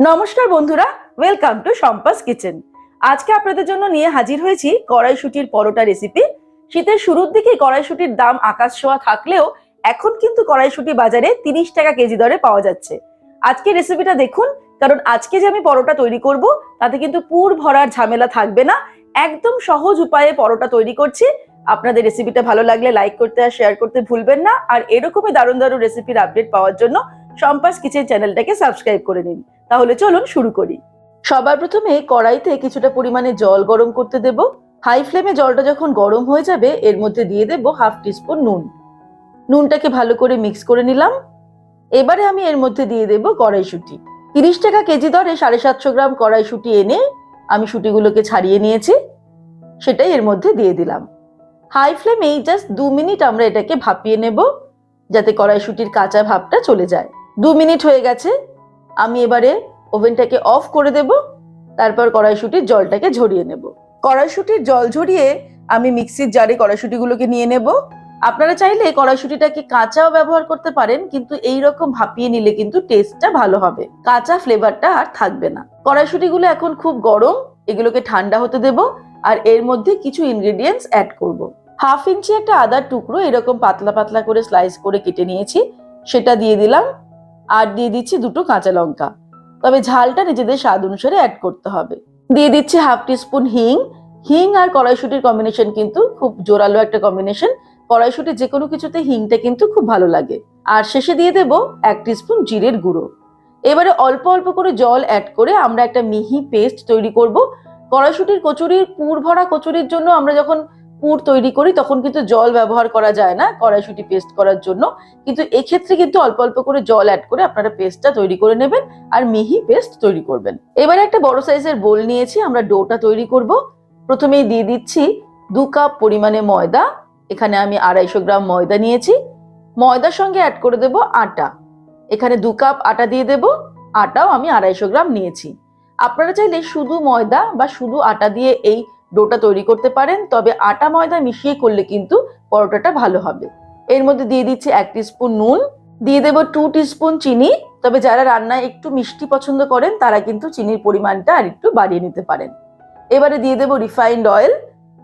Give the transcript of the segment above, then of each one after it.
নমস্কার বন্ধুরা welcome to সম্পাস kitchen আজকে আপনাদের জন্য নিয়ে হাজির হয়েছি কড়াইশুটির পরোটা রেসিপি শীতের শুরুর দিকে কড়াইশুটির দাম আকাশ ছোঁয়া থাকলেও এখন কিন্তু কড়াইশুটি বাজারে তিরিশ টাকা কেজি দরে পাওয়া যাচ্ছে। আজকে রেসিপিটা দেখুন, কারণ আজকে যে আমি পরোটা তৈরি করব, তাতে কিন্তু পুর ভরার ঝামেলা থাকবে না। একদম সহজ উপায়ে পরোটা তৈরি করছি। আপনাদের রেসিপিটা ভালো লাগলে লাইক করতে আর শেয়ার করতে ভুলবেন না। আর এরকমই দারুণ দারুণ রেসিপির আপডেট পাওয়ার জন্য সম্পাস কিচেন চ্যানেলটাকে সাবস্ক্রাইব করে নিন। তাহলে চলুন শুরু করি। সবার প্রথমে কড়াইতে কিছুটা পরিমাণে জল গরম করতে দেব। হাই ফ্লেমে জলটা যখন গরম হয়ে যাবে, এর মধ্যে দিয়ে দেব হাফ টিস্পুন নুন। নুনটাকে ভালো করে মিক্স করে নিলাম। এবারে আমি এর মধ্যে দিয়ে দেব কড়াইশুঁটি। তিরিশ টাকা কেজি দরে সাড়ে সাতশো গ্রাম কড়াইশুঁটি এনে আমি শুটিগুলোকে ছাড়িয়ে নিয়েছি। সেটাই এর মধ্যে দিয়ে দিলাম। হাই ফ্লেমেই জাস্ট দু মিনিট আমরা এটাকে ভাপিয়ে নেব, যাতে কড়াইশুঁটির কাঁচা ভাবটা চলে যায়। দু মিনিট হয়ে গেছে। আমি এবারে ওভেনটাকে অফ করে দেব, তারপর কড়াইশুটির জলটাকে ঝরিয়ে নেব। কড়াইশুটির জল ঝরিয়ে আমি মিক্সির জারে কড়াইশুটিগুলোকে নিয়ে নেব। আপনারা চাইলে কড়াইশুটিটাকে কাঁচাও ব্যবহার করতে পারেন, কিন্তু এই রকম ভাপিয়ে নিলে কিন্তু টেস্টটা ভালো হবে। কাঁচা ফ্লেভারটা আর থাকবে না। কড়াইশুটিগুলো এখন খুব গরম, এগুলোকে ঠান্ডা হতে দেব, আর এর মধ্যে কিছু ইনগ্রেডিয়েন্টস অ্যাড করব। হাফ ইঞ্চি একটা আদার টুকরো এরকম পাতলা পাতলা করে স্লাইস করে কেটে নিয়েছি, সেটা দিয়ে দিলাম। আর দিয়ে দিচ্ছি দুটো কাঁচা লঙ্কা। তবে ঝালটা নিজেদের স্বাদ অনুসারে অ্যাড করতে হবে। দিয়ে দিচ্ছি হাফ টিস্পুন হিং। হিং আর কড়াইশুটির কম্বিনেশন কিন্তু খুব জোরালো একটা কম্বিনেশন কড়াইশুটির যে কোনো কিছুতে হিংটা কিন্তু খুব ভালো লাগে। আর শেষে দিয়ে দেব এক টিস্পুন জিরের গুঁড়ো। এবারে অল্প অল্প করে জল অ্যাড করে আমরা একটা মিহি পেস্ট তৈরি করব। কড়াইশুটির কচুরির পুর ভরা কচুরির জন্য আমরা যখন পুর তৈরি করি, তখন কিন্তু জল ব্যবহার করা যায় না কড়াইশুটি পেস্ট করার জন্য। কিন্তু এক্ষেত্রে কিন্তু অল্প অল্প করে জল অ্যাড করে আপনারা পেস্টটা তৈরি করে নেবেন আর মিহি পেস্ট তৈরি করবেন। এবারে একটা বড় সাইজের বোল নিয়েছি, আমরা ডোটা তৈরি করব। প্রথমেই দিয়ে দিচ্ছি দু কাপ পরিমাণে ময়দা, এখানে আমি আড়াইশো গ্রাম ময়দা নিয়েছি। ময়দার সঙ্গে অ্যাড করে দেব আটা, এখানে দু কাপ আটা দিয়ে দেব, আটাও আমি আড়াইশো গ্রাম নিয়েছি। আপনারা চাইলে শুধু ময়দা বা শুধু আটা দিয়ে এই ডোটা তৈরি করতে পারেন, তবে আটা ময়দা মিশিয়ে করলে কিন্তু পরোটাটা ভালো হবে। এর মধ্যে দিয়ে দিচ্ছি এক স্পুন নুন, দিয়ে দেবো টু স্পুন চিনি, তবে যারা রান্নায় একটু মিষ্টি পছন্দ করেন, তারা কিন্তু চিনির পরিমাণটা আর একটু বাড়িয়ে নিতে পারেন। এবারে দিয়ে দেবো রিফাইন্ড অয়েল।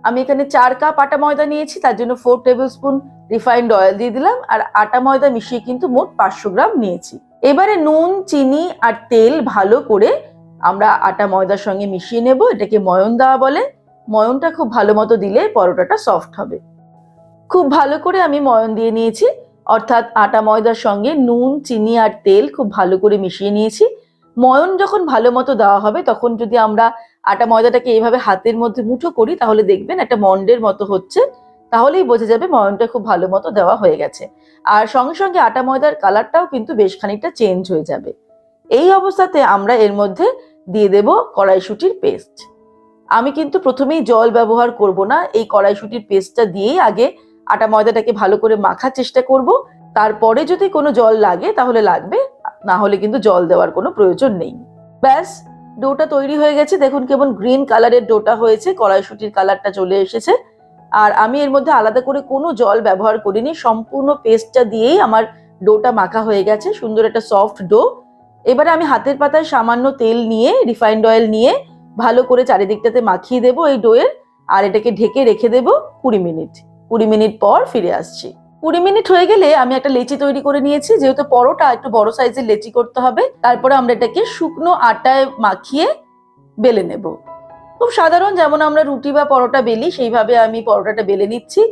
আমি এখানে চার কাপ আটা ময়দা নিয়েছি, তার জন্য four tablespoon refined oil দিয়ে দিলাম, আর আটা ময়দা মিশিয়ে কিন্তু মোট পাঁচশো গ্রাম নিয়েছি। এবারে নুন, চিনি আর তেল ভালো করে আমরা আটা ময়দার সঙ্গে মিশিয়ে নেব, এটাকে ময়ন দেওয়া বলে। ময়নটা খুব ভালো মতো দিলে পরোটাটা সফট হবে। খুব ভালো করে আমি ময়ন দিয়ে নিয়েছি, অর্থাৎ আটা ময়দার সঙ্গে নুন, চিনি আর তেল খুব ভালো করে মিশিয়ে নিয়েছি। ময়ন যখন ভালো মতো দেওয়া হবে, তখন যদি আমরা আটা ময়দাটাকে এইভাবে হাতের মধ্যে মুঠো করি, তাহলে দেখবেন একটা মন্ডের মতো হচ্ছে, তাহলেই বোঝা যাবে ময়নটা খুব ভালো মতো দেওয়া হয়ে গেছে। আর সঙ্গে সঙ্গে আটা ময়দার কালারটাও কিন্তু বেশ খানিকটা চেঞ্জ হয়ে যাবে। এই অবস্থাতে আমরা এর মধ্যে দিয়ে দেব কড়াইশুটির পেস্ট আমি কিন্তু প্রথমেই জল ব্যবহার করব না, এই কড়াইশুটির পেস্টটা দিয়েই আগে আটা ময়দাটাকে ভালো করে মাখার চেষ্টা করব। তারপরে যদি কোনো জল লাগে তাহলে লাগবে, না হলে কিন্তু জল দেওয়ার কোনো প্রয়োজন নেই। ব্যাস, ডোটা তৈরি হয়ে গেছে। দেখুন কেমন গ্রিন কালারের ডোটা হয়েছে, কড়াইশুটির কালারটা চলে এসেছে। আর আমি এর মধ্যে আলাদা করে কোনো জল ব্যবহার করিনি, সম্পূর্ণ পেস্টটা দিয়েই আমার ডোটা মাখা হয়ে গেছে, সুন্দর একটা সফট ডো। এবারে আমি হাতের পাতায় সামান্য তেল নিয়ে, রিফাইন্ড অয়েল নিয়ে ভালো করে চারিদিকটাতে মাখিয়ে দেবো এই ডোয়ের, আর এটাকে ঢেকে রেখে দেবো কুড়ি মিনিট। কুড়ি মিনিট পর ফিরে আসছি। কুড়ি মিনিট হয়ে গেলে আমি একটা লেচি তৈরি করে নিয়েছি, যেহেতু পরোটা একটু বড় সাইজের লেচি করতে হবে, তারপরে আমরা এটাকে শুকনো আটায় মাখিয়ে বেলে নেব। খুব সাধারণ যেমন আমরা রুটি বা পরোটা বেলি, সেইভাবে আমি পরোটাটা বেলে নিচ্ছি।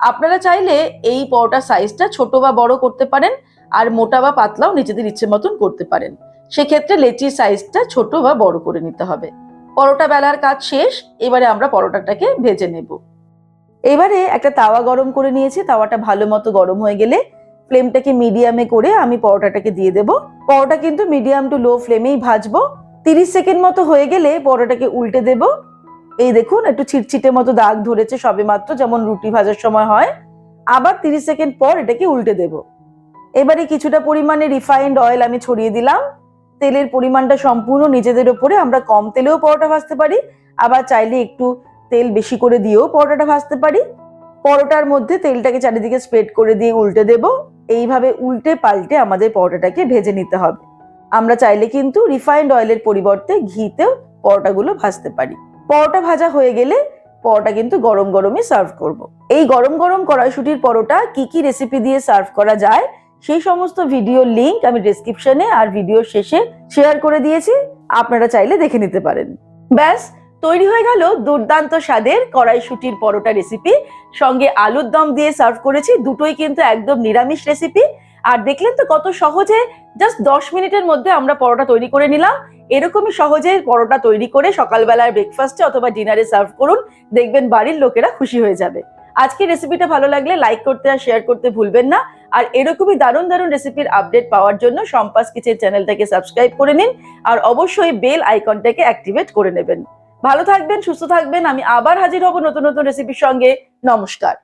আপনারা চাইলে এই পরোটার সাইজটা ছোট বা বড় করতে পারেন, আর মোটা বা পাতলাও নিজেদের ইচ্ছে মতন করতে পারেন। সেক্ষেত্রে লেচির সাইজটা ছোট বা বড় করে নিতে হবে। পরোটা বেলার কাজ শেষ, এবারে আমরা পরোটাটাকে ভেজে নেব। এবারে একটা তাওয়া গরম করে নিয়েছি, তাওয়াটা ভালো মতো গরম হয়ে গেলে ফ্লেমটাকে মিডিয়ামে করে আমি পরোটাটাকে দিয়ে দেব। পরোটা কিন্তু মিডিয়াম টু লো ফ্লেমেই ভাজবো। তিরিশ সেকেন্ড মতো হয়ে গেলে পরোটাকে উল্টে দেব। এই দেখুন, একটু ছিটছিটে মতো দাগ ধরেছে সবে মাত্র যেমন রুটি ভাজার সময় হয়। আবার তিরিশ সেকেন্ড পর এটাকে উল্টে দেব। এবারে কিছুটা পরিমাণে রিফাইন্ড অয়েল আমি ছড়িয়ে দিলাম। তেলের পরিমাণটা সম্পূর্ণ নিজেদের ওপরে, আমরা কম তেলেও পরোটা ভাজতে পারি, আবার চাইলে একটু তেল বেশি করে দিয়েও পরোটাটা ভাজতে পারি। পরোটার মধ্যে তেলটাকে চারিদিকে স্প্রেড করে দিয়ে উল্টে দেব। এইভাবে উল্টে পাল্টে আমাদের পরোটাটাকে ভেজে নিতে হবে। আমরা চাইলে কিন্তু রিফাইন্ড অয়েলের পরিবর্তে ঘিতেও পরোটাগুলো ভাজতে পারি। পরোটা ভাজা হয়ে গেলে পরোটা কিন্তু গরম গরমই সার্ভ করব। এই গরম গরম কড়াইশুটির পরোটা কি কি রেসিপি দিয়ে সার্ভ করা যায় সেই সমস্ত ভিডিও লিংক আমি ডেসক্রিপশনে আর ভিডিও শেষে শেয়ার করে দিয়েছি। আপনারা চাইলে দেখে নিতে পারেন। ব্যাস, তৈরি হয়ে গেল দুর্দান্ত স্বাদের কড়াইশুটির পরোটা রেসিপি সঙ্গে আলুর দম দিয়ে সার্ভ করেছি, দুটোই কিন্তু একদম নিরামিষ রেসিপি আর দেখলেন তো কত সহজে জাস্ট দশ মিনিটের মধ্যে আমরা পরোটা তৈরি করে নিলাম। এরকমই সহজে পরোটা তৈরি করে সকালবেলার ব্রেকফাস্টে অথবা ডিনারে সার্ভ করুন। দেখবেন বাড়ির লোকেরা খুশি হয়ে যাবে। আজকের রেসিপিটা ভালো লাগলে লাইক করতে আর শেয়ার করতে ভুলবেন না। আর এরকমই দারুণ দারুণ রেসিপির আপডেট পাওয়ার জন্য সম্পাস কিচেন চ্যানেলটাকে সাবস্ক্রাইব করে নিন আর অবশ্যই বেল আইকনটাকে অ্যাক্টিভেট করে নেবেন। ভালো থাকবেন, সুস্থ থাকবেন, আমি আবার হাজির হব নতুন নতুন রেসিপির সঙ্গে। নমস্কার।